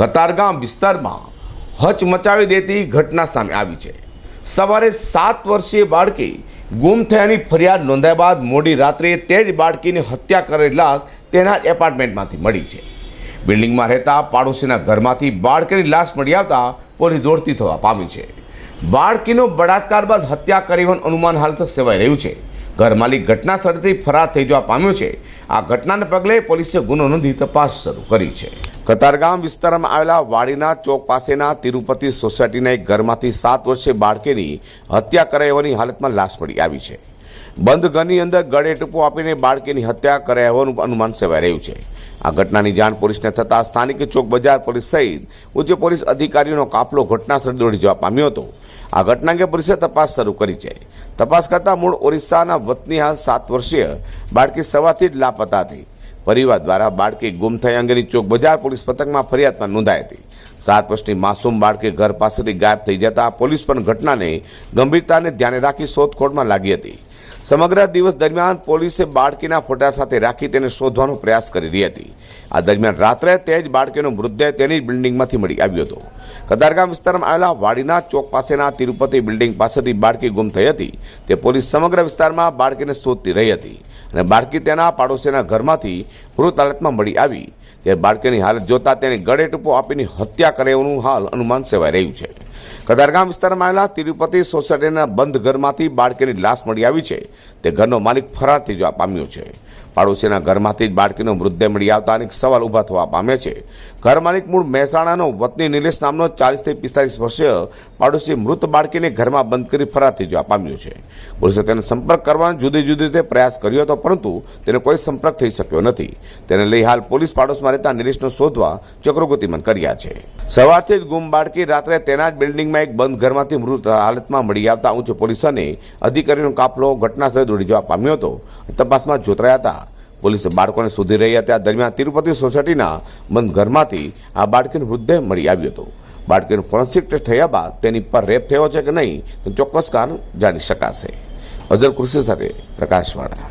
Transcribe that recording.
કતારગામ વિસ્તારમાં હચ મચાવી દેતી ઘટના સામે આવી છે. સવારે સાત વર્ષીય બાળકી ગુમ થયાની ફરિયાદ નોંધાયા બાદ મોડી રાત્રે તે જ બાળકીની હત્યા કરેલી લાશ તેના જ એપાર્ટમેન્ટમાંથી મળી છે. બિલ્ડિંગમાં રહેતા પાડોશીના ઘરમાંથી બાળકીની લાશ મળી આવતા પોલીસ દોડતી થવા પામી છે. બાળકીનો બળાત્કાર બાદ હત્યા કરી હોવાનું અનુમાન હાલ તક સેવાઈ રહ્યું છે. ઘર માલિક ઘટના સ્થળેથી ફરાર થઈ જવા પામ્યો છે. આ ઘટનાને પગલે પોલીસે ગુનો નોંધી તપાસ શરૂ કરી છે. કતારગામ વિસ્તારમાં આવેલા વાડીના ચોક પાસેના તિરુપતિ સોસાયટીના એક ઘરમાંથી સાત વર્ષે બાળકીની હત્યા કરાઈ હોવાની હાલતમાં લાશ મળી આવી છે. બંધ ઘરની અંદર ગળે ટૂંપો આપીને બાળકીની હત્યા કરાઈ હોવાનું અનુમાન સેવાઈ રહ્યું છે. આ ઘટનાની જાણ પોલીસને થતાં સ્થાનિક ચોક બજાર પોલીસ સહિત ઉચ્ચ પોલીસ અધિકારીઓનો કાફલો ઘટનાસ્થળે દોડી જવા પામ્યો હતો. આ ઘટના અંગે પોલીસે તપાસ શરૂ કરી છે. તપાસ કરતાં મૂળ ઓરિસ્સાના વતની હાલ સાત વર્ષીય બાળકી સવારથી જ લાપતા હતી. પરિવાર દ્વારા બાળકી ગુમ થઈ અંગેની ચોક બજાર પોલીસ પથકમાં ફરિયાદમાં નોંધાઈ હતી. સાત વર્ષની માસૂમ બાળકી ઘર પાસેથી ગાયબ થઈ જતા પોલીસ પણ ઘટનાને ગંભીરતાને ધ્યાને રાખી શોધખોળમાં લાગી હતી. સમગ્ર દિવસ દરમિયાન પોલીસે બાળકીના ફોટા સાથે રાખી તેને શોધવાનો પ્રયાસ કરી રહી હતી. આ દરમિયાન રાત્રે તે જ બાળકીનો મૃતદેહ તેની જ બિલ્ડિંગમાંથી મળી આવ્યો હતો. કતારગામ વિસ્તારમાં આવેલા વાડીના ચોક પાસેના તિરુપતિ બિલ્ડિંગ પાસેથી બાળકી ગુમ થઈ હતી. તે પોલીસ સમગ્ર વિસ્તારમાં બાળકીને શોધતી રહી હતી. અને બાળકી તેના પાડોશીના ઘરમાંથી મૃત હાલતમાં મળી આવી. ત્યારે બાળકીની હાલત જોતા તેને ગળે ટૂંપો આપીને હત્યા કરે એવું હાલ અનુમાન સેવાઈ રહ્યું છે. કતારગામ વિસ્તારમાં આવેલા તિરુપતિ સોસાયટીના બંધ ઘરમાંથી બાળકીની લાશ મળી આવી છે. તે ઘરનો માલિક ફરાર થઈ જવા પામ્યો છે. પાડોશીના ઘરમાંથી જ બાળકીનો મૃતદેહ મળી આવતા અનેક સવાલ ઊભા થવા પામે છે. ઘર માલિક મૂળ મહેસાણાનો વતની નિલેશ નામનો ચાલીસથી પિસ્તાલીસ વર્ષીય પાડોશી મૃત બાળકીને ઘરમાં બંધ કરી ફરાર થઈ જવા પામ્યો છે. પોલીસે તેનો સંપર્ક કરવાનો જુદી જુદી રીતે પ્રયાસ કર્યો હતો, પરંતુ તેનો કોઈ સંપર્ક થઈ શક્યો નથી. તેને લઈ હાલ પોલીસ પાડોશમાં રહેતા નિલેશનો શોધવા ચક્રોગતિમન કર્યા છે. સવારથી જ ગુમ બાળકી, રાત્રે તેના જ બિલ્ડિંગમાં એક બંધ ઘરમાંથી મૃત હાલતમાં મળી આવતા ઉચ્ચ પોલીસ અને અધિકારીનો કાફલો ઘટનાસ્થળે દોડી જવા પામ્યો હતો. તપાસમાં જોતરાયા હતા. પોલીસે બાળકોને શોધી રહી હતા. દરમિયાન તિરુપતિ સોસાયટીના બંધ ઘરમાંથી આ બાળકીનું મૃતદેહ મળી આવ્યો હતો. બાળકીનું ફોરેન્સિક ટેસ્ટ થયા બાદ તેની પર રેપ થયો છે કે નહીં, તો ચોક્કસ કારણ જાણી શકાશે. અઝર કૃષિ સાથે પ્રકાશવાળા.